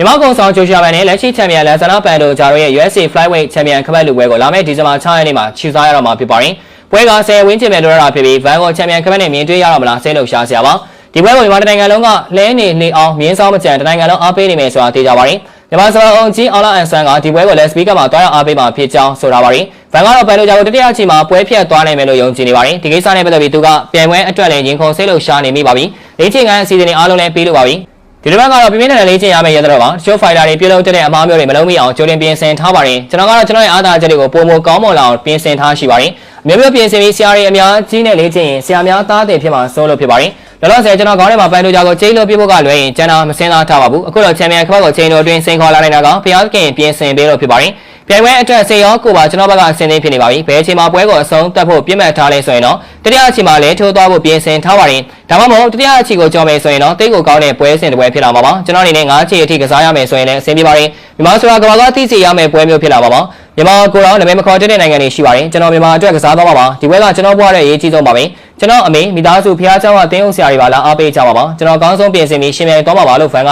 မြန်မာကုန်ဆောင်ဂျိုရှာမန်နဲ့လက်ရှိချန်ပီယံလန်ဆာနာပန်တို့ဂျာရိုရဲ့ USA Flyweight ချန်ပီယံခပတ်လူပွဲကိုလာမယ့်ဒီဇင်ဘာ6ရက်နေ့မှာခြူစားရတော့မှာဖြစ်ပါတယ်။ပွဲက10ဝင်းကျင်မဲ့လိုရတာဖြစ်ပြီးဗန်ကိုချန်ပီယံခပတ်နဲ့မြင်တွေ့ရတော့မလားစိတ်လှုပ်ရှားစရာပါ။ဒီပွဲကိုမြန်မာတိုင်းနိုင်ငံလုံးကလဲနေနေအောင်မြင်းဆောင်မကြံတိုင်းနိုင်ငံလုံးအားပေးနေမယ်ဆိုတာသိကြပါတယ်။မြန်မာစပါအောင်ကြီးအောင်လာအန်ဆန်ကဒီပွဲကိုလက်စပီကမှာတွားရအားပေးမှာဖြစ်ကြောင်းဆိုတာပါတယ်။ဗန်ကတော့ပန်လိုဂျာကိုတတိယအချိန်မှာပွဲဖြတ်သွားနိုင်မယ်လို့ယုံကြည်နေပါတယ်။ဒီကိစ္စနဲ့ပတ်သက်ပြီးသူကပြိုင်ပွဲအတွက်လည်းရင်ခုန်စိတ်လှုပ်ရှားနေမိပါပြီ။လေ့ကျင့်ခန်းအစီအစဉ်တွေအားလုံးလည်းပြီးလို့ပါပြီ။ ဒီတစ်ပတ်ကတော့ပြင်းပြင်းထန်ထန်လေးကျင့်ရမယ့်ရတဲ့တော့ပါတချို့ fighter တွေပြုလုပ်တဲ့အမားမျိုးတွေမလုံးမိအောင်ကြိုတင်ပြင်ဆင်ထားပါတယ်ကျွန်တော်ကတော့ကျွန်တော်ရဲ့အားသာချက်တွေကိုပုံမကောင်းမွန်လာအောင်ပြင်ဆင်ထားရှိပါတယ်အမျိုးမျိုးပြင်ဆင်ပြီးဆရာတွေအများကြီးနဲ့လေးကျင့်ရင်ဆရာများသားတွေဖြစ်မှာစိုးလို့ဖြစ်ပါတယ်လောလောဆယ်ကျွန်တော်ခေါင်းထဲမှာပန်တိုဂျာကိုချိန်လို့ပြဖို့ကလွယ်ရင်ကျန်တာမစင်သားထားပါဘူးအခုတော့ချန်ပီယံခပတ်ကိုချိန်လို့အတွင်းစိန်ခေါ်လာနေတာကဖျားကင်ပြင်ဆင်ပေးလို့ဖြစ်ပါတယ် ပြိုင်ပွဲအတွက်စေရောကိုပါကျွန်တော်ဘက်ကအစင်းသိဖြစ်နေပါပြီဘယ်အချိန်မှာပွဲကိုအဆုံးတက်ဖို့ပြစ်မှတ်ထားလဲဆိုရင်တော့တတိယအချိန်မှာလဲထိုးသွားဖို့ပြင်ဆင်ထားပါတယ်ဒါမှမဟုတ်တတိယအချိန်ကိုကြော်မယ်ဆိုရင်တော့တိတ်ကိုကောင်းတဲ့ပွဲစဉ်တစ်ပွဲဖြစ်လာမှာပါကျွန်တော်အနေနဲ့၅ချိန်အထိကစားရမယ်ဆိုရင်လည်းအဆင်ပြေပါတယ်မြန်မာဆိုတာကဘာကတိစီရမယ်ပွဲမျိုးဖြစ်လာပါပါမြန်မာကိုတော့နာမည်မခေါ်တဲ့နိုင်ငံတွေရှိပါတယ်ကျွန်တော်မြန်မာအတွက်ကစားသွားပါပါဒီပွဲကကျွန်တော်ဘွားရဲ့အရေးကြီးဆုံးပါပဲကျွန်တော်အမေမိသားစုဖျားเจ้าကတင်းအောင်ဆရာတွေပါလားအားပေးကြပါပါကျွန်တော်အကောင်းဆုံးပြင်ဆင်ပြီးရှင်မြန်သွားပါပါလို့ဖန်က